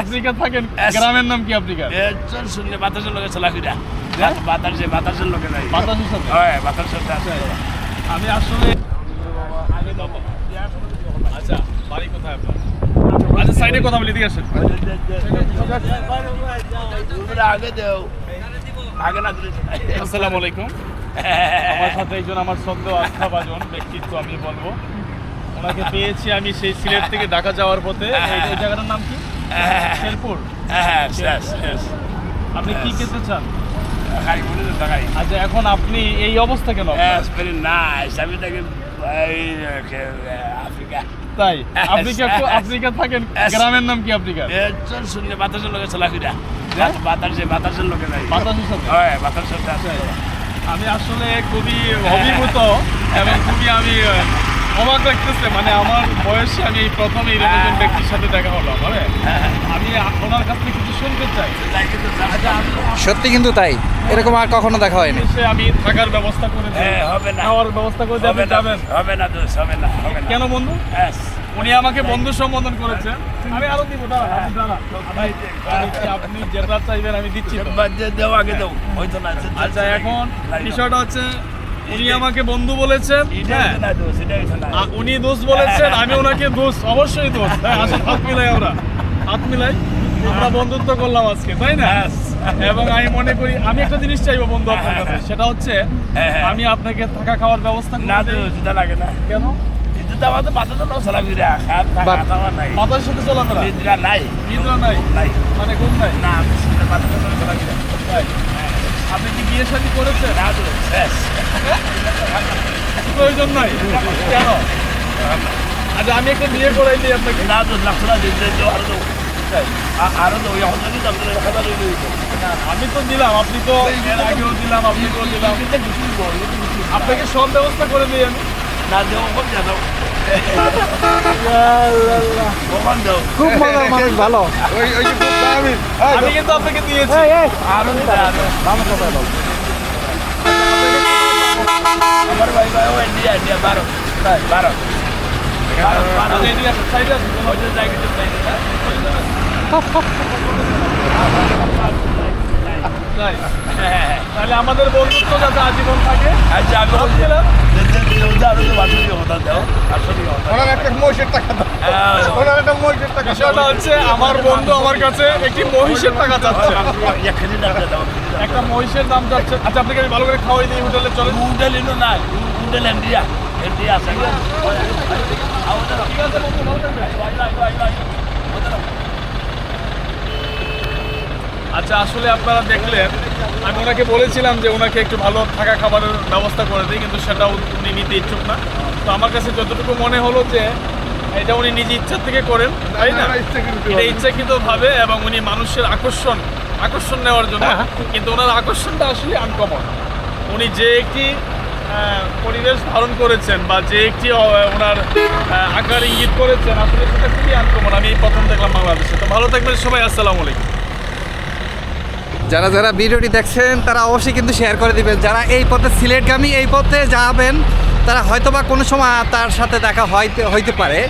Africa থাকেন. গ্রামের নাম কি আফ্রিকা একজন শুনলে বাতাসের লোকে চলাফেরা বাতাসে বাতাসের লোকে নাই। বাতাসের সাথে? হয় বাতাসের সাথে আছে। আমি আসলে আচ্ছা বাড়ি কোথায় আপনার? আচ্ছা সাইডে কথা বলি দিকে আসেন। আগে দেও আগে না দিলে আসসালামু আলাইকুম। আমার সাথে একজন আমার সদ্য আস্থাভাজন ব্যক্তিত্ব আমি বলব। ওনাকে পেয়েছি আমি সেই সিলেট থেকে ঢাকা যাওয়ার পথে। এই জায়গাটার নাম কি? শেরপুর? হ্যাঁ শেষ শেষ আপনি কি খেতে চান? খাই বলে তো টাকাই আচ্ছা এখন আপনি এই অবস্থা কেন আফ্রিকা। তাই? আফ্রিকা আফ্রিকা থাকেন. গ্রামের নাম কি আফ্রিকা একজন শুনলে বাতাসের লোকে চলাফেরা। বাতাসে বাতাসের লোকে নাই। বাতাসের সাথে? হয় বাতাসের সাথে আমি আসলে খুবই অভিভূত এবং খুবই আমি অবাক লাগতেছে মানে আমার বয়সে আমি এই প্রথম এইরকম একজন ব্যক্তির সাথে দেখা হলো হবে? আমি আ- ওনার কাছ থেকে কিছু শুনতে চাই। আচ্ছা, সত্যি কিন্তু তাই। এরকম আর কখনো দেখা হয়নি। সে আমি থাকার ব্যবস্থা করে হ্যাঁ, হবে না। খাওয়ার ব্যবস্থা করে দেবেন যাবেন। হবে না দোষ হবে না হবে না। কেন বন্ধু. উনি আমাকে বন্ধু সম্বোধন করেছেন আমি আরও দিব দাঁড়া, আপনি। আমি- আমি- যেটা চাইবেন আমি দিচ্ছি। দিয়ে আগে দেও। হয়তো না আচ্ছা এখন বিষয়টা হচ্ছে উনি আমাকে বন্ধু বলেছেন হ্যাঁ। উনি দোষ বলেছেন আমি ওনাকে দোষ অবশ্যই দোষ। হ্যাঁ আসলে হাত মিলাই আমরা। হাত মিলাই আমরা বন্ধুত্ব করলাম আজকে তাই না? এবং আমি মনে করি আমি একটা জিনিস চাইব বন্ধু আপনার কাছে সেটা হচ্ছে হ্যাঁ, হ্যাঁ। আমি আপনাকে থাকা খাওয়ার ব্যবস্থা না এটা লাগে না। কেন? বাতাসের নাই। মাথার সাথে চলাফেরা নিদ্রা নাই। নিদ্রা নাই? নাই। মানে ঘুম নাই? না আমি বাতাসের চলাফেরা। আপনি কি বিয়ে শাদী করেছেন প্রয়োজন নাই কেন আচ্ছা আমি একটা বিয়ে করাই দিই আপনাকে না তো লাখরা দিতে আরও তো আরও দেও এখন যদি তাদের কথা আমি তো দিলাম আপনি তো আগেও দিলাম আপনি তো দিলাম আপনাকে সব ব্যবস্থা করে দিই আমি না দেও কম যা দাও কখন দেও খুব মজার মানুষ ভালো আমি কিন্তু আপনাকে দিয়েছি আরও আমার ভাই ভাই ও ইন্ডিয়া ইন্ডিয়া বারো বারো বারো সাইডে ওই তাই। হ্যাঁ তাহলে আমাদের বন্ধুত্ব যাতে আজীবন থাকে। আচ্ছা আমি বলছি ভাবছিলাম আরও তো বাসুরি কথা দাও বাসুরি কথা ওনার একটা মহিষের টাকা ওনার একটা মহিষের টাকা বিষয়টা আমার বন্ধু আমার কাছে একটি মহিষের টাকা চাচ্ছে। এখানে দাও দাও একটা মহিষের দাম চাচ্ছে। আচ্ছা আপনাকে আমি ভালো করে খাওয়াই দিই হোটেলে চলে ইনো না উডেল ইন্ডিয়া ইন্ডিয়া আছে। ঠিক আছে বন্ধু, ভালো থাকবেন। আচ্ছা আসলে আপনারা দেখলেন আমি ওনাকে বলেছিলাম যে ওনাকে একটু ভালো থাকা খাবারের ব্যবস্থা করে দিই কিন্তু সেটা উনি নিতে ইচ্ছুক না। তো আমার কাছে যতটুকু মনে হলো যে এটা উনি নিজে ইচ্ছা থেকে করেন তাই না? এটা ইচ্ছাকৃত ভাবে। এবং উনি মানুষের আকর্ষণ আকর্ষণ নেওয়ার জন্য কিন্তু ওনার আকর্ষণটা আসলে আনকমন উনি যে একটি পরিবেশ ধারণ করেছেন বা যে একটি ওনার আকার ইঙ্গিত করেছেন আসলে সেটা খুবই আনকমন আমি এই প্রথম দেখলাম বাংলাদেশে। তো ভালো থাকবেন সবাই আসসালামু আলাইকুম। যারা যারা ভিডিওটি দেখছেন, তারা অবশ্যই কিন্তু শেয়ার করে দিবেন। যারা এই পথে সিলেটগামী, এই পথে যাবেন, তারা হয়তো বা কোনো সময় তার সাথে দেখা হইতে হইতে পারে।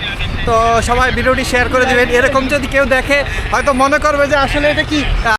তো সবাই ভিডিওটি শেয়ার করে দিবেন। এরকম যদি কেউ দেখে, হয়তো মনে করবে যে আসলে এটা কি